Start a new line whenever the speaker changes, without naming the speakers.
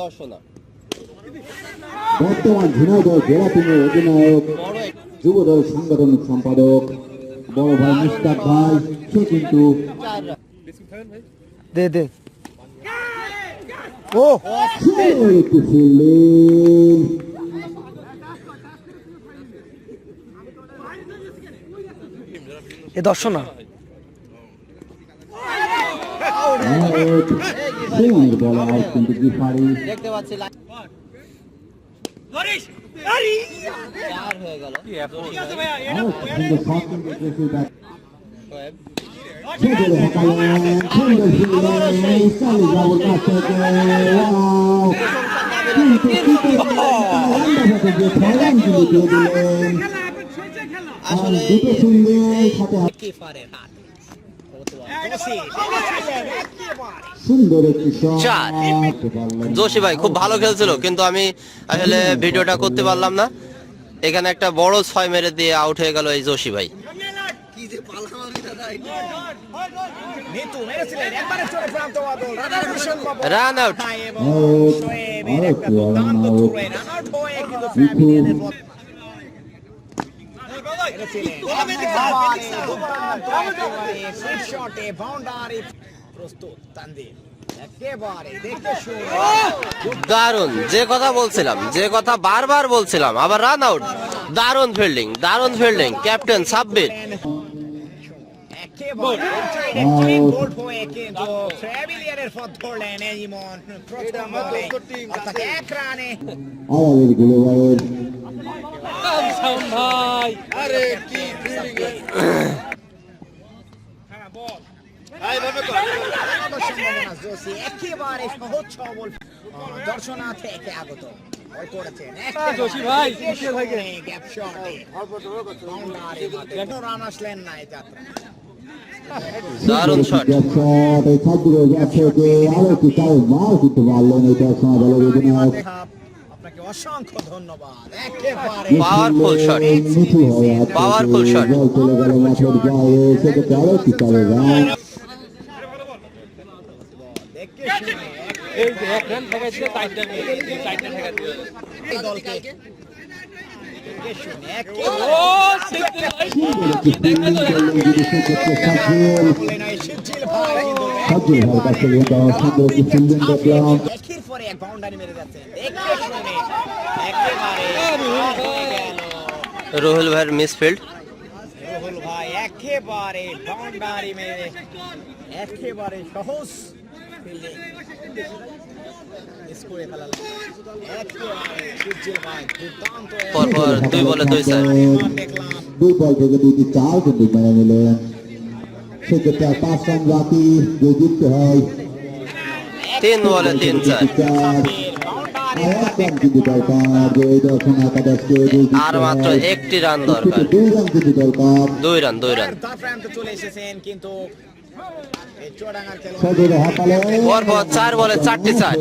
দর্শনা।
বর্তমান ঝিনাইদহ জেলা টিমের অধিনায়ক যুবদল সাংগঠনিক সম্পাদক বড় ভাই মুস্তাক ভাই সে কিন্তু
দে দে। ও!
সুন্দর একটি
এ দর্শনা।
আউট বল আউট কিন্তু গিফারি
দেখতে পাচ্ছি হয়ে আসলে চার। জোশী ভাই খুব ভালো খেলছিল কিন্তু আমি আসলে ভিডিওটা করতে পারলাম না। এখানে একটা বড় ছয় মেরে দিয়ে আউট হয়ে গেল এই জোশী ভাই। Run out
out out run out
প্রস্তুত একেবারে দেখে
দারুণ যে কথা বলছিলাম যে কথা বারবার বলছিলাম আবার রান আউট দারুণ ফিল্ডিং দারুণ ফিল্ডিং ক্যাপ্টেন সাব্বির।
হয়ে কিন্তু ট্রাভেলিয়ারের পথ ধরলেন এই ইমন প্রথম বলে অর্থাৎ এক রানে
আওয়াজেরগুলো ভাইয়ের
সম্ভাবনা জোসি একেবারে সহজ সবল দর্শনা থেকে আগত করেছেন জোশী ভাই গ্যাপ শটে রান আসলেন না এই যাত্রা
দারুণ শট
শট এই ছাত্র যাচ্ছে যে আরও কি তাও মার করতে পারলেন এটা সময় ভালো অধিনায়ক
আপনাকে অসংখ্য ধন্যবাদ একেবারে
Powerful shot.
নিচু রান
এই দলকে
একটি ফিল্ডিং করলেন যদি সেক্ষেত্রে সাজিল
বললেন এই একের পরে এক বাউন্ডারি মেরে গেল
রুহুল ভাইয়ের মিসফিল্ড
রুহুল ভাই একেবারে বাউন্ডারি মেরে একেবারে সহজ।
পরপর দুই বলে দুই চার।
দুই বল থেকে দুইটি চার কিন্তু মেনে নিলেন। সেক্ষেত্রে আর পাঁচ রান বাকি জিততে হয়।
তিন বলে তিন চার। মাত্র একটি রান দরকার।
দুই রান
দুই রান দুই রান।
চলে এসেছেন কিন্তু
পরপর চার বলে চারটি চার।